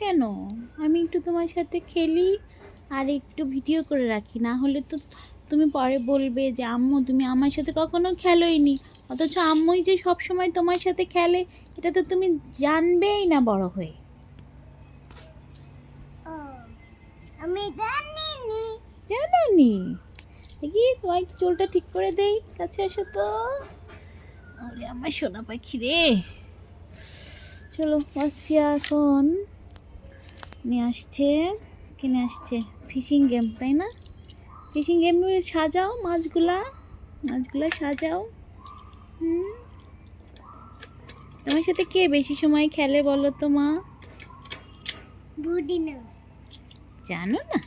কেন? আমি একটু তোমার সাথে খেলি আর একটু ভিডিও করে রাখি। না হলে তো তুমি পরে বলবে যে আম্মু তুমি আমার সাথে কখনো খেলোই নি অথচ আম্মুই যে সব সময় তোমার সাথে খেলে এটা তো তুমি জানবেই না বড় হয়ে। ও আমি জানি নি জানো নি দেখি তোমার একটু চুলটা ঠিক করে দেই কাছে আসো তো। আমার সোনা পাখি রে। চলো ওয়াসফিয়া এখন নিয়ে আসছে কিনে আসছে ফিশিং গেম তাই না? ফিশিং গেম সাজাও মাছগুলা মাছগুলা সাজাও। হুম। তোমার সাথে কে বেশি সময় খেলে বলো তো মা? জানো না?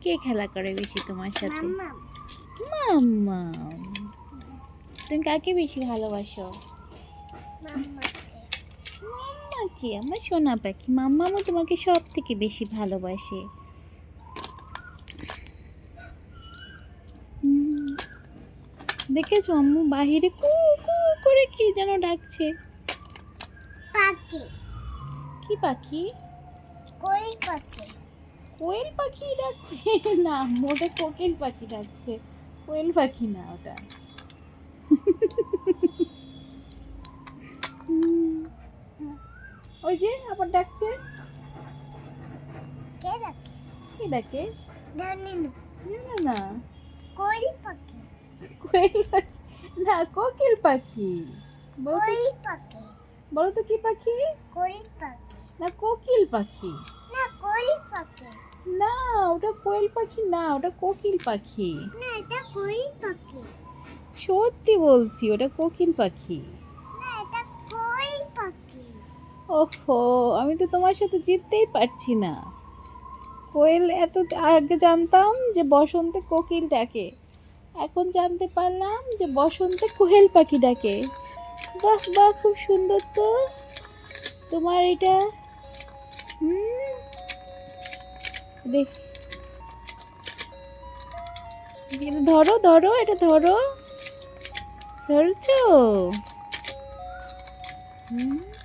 কে খেলা করে বেশি তোমার সাথে? মাম্মা। তুমি কাকে বেশি ভালোবাসো? মাম্মাকে আমার সোনা পাখি মাম্মামও তোমাকে সব থেকে বেশি ভালোবাসে। দেখেছ আম্মু বাহিরে কু কু করে কি যেন ডাকছে? পাখি। কি পাখি? কোয়েল পাখি। কোয়েল পাখি ডাকছে? না মোটে কোকিল পাখি ডাকছে। কোয়েল পাখি না ওটা হুম। ওই যে আবার ডাকছে? কে রাখে কি ডাকে? জানি না জানো না। কই পাখি। কোয়েল পাখি? না কোকিল পাখি। কই পাখি। বলো তো কি পাখি? কই পাখি। না কোকিল পাখি। না কই পাখি। না ওটা কোয়েল পাখি না ওটা কোকিল পাখি। না এটা কই পাখি। সত্যি বলছি ওটা কোকিল পাখি। ওহো, আমি তো তোমার সাথে জিততেই পারছি না। কোয়েল, এত আগে জানতাম যে বসন্তে কোকিল ডাকে। এখন জানতে পারলাম যে বসন্তে কোয়েল পাখি ডাকে। বাহ বাহ, খুব সুন্দর তো। তোমার এটা? দেখ ধরো ধরো, এটা ধরো। ধরছো? হুম?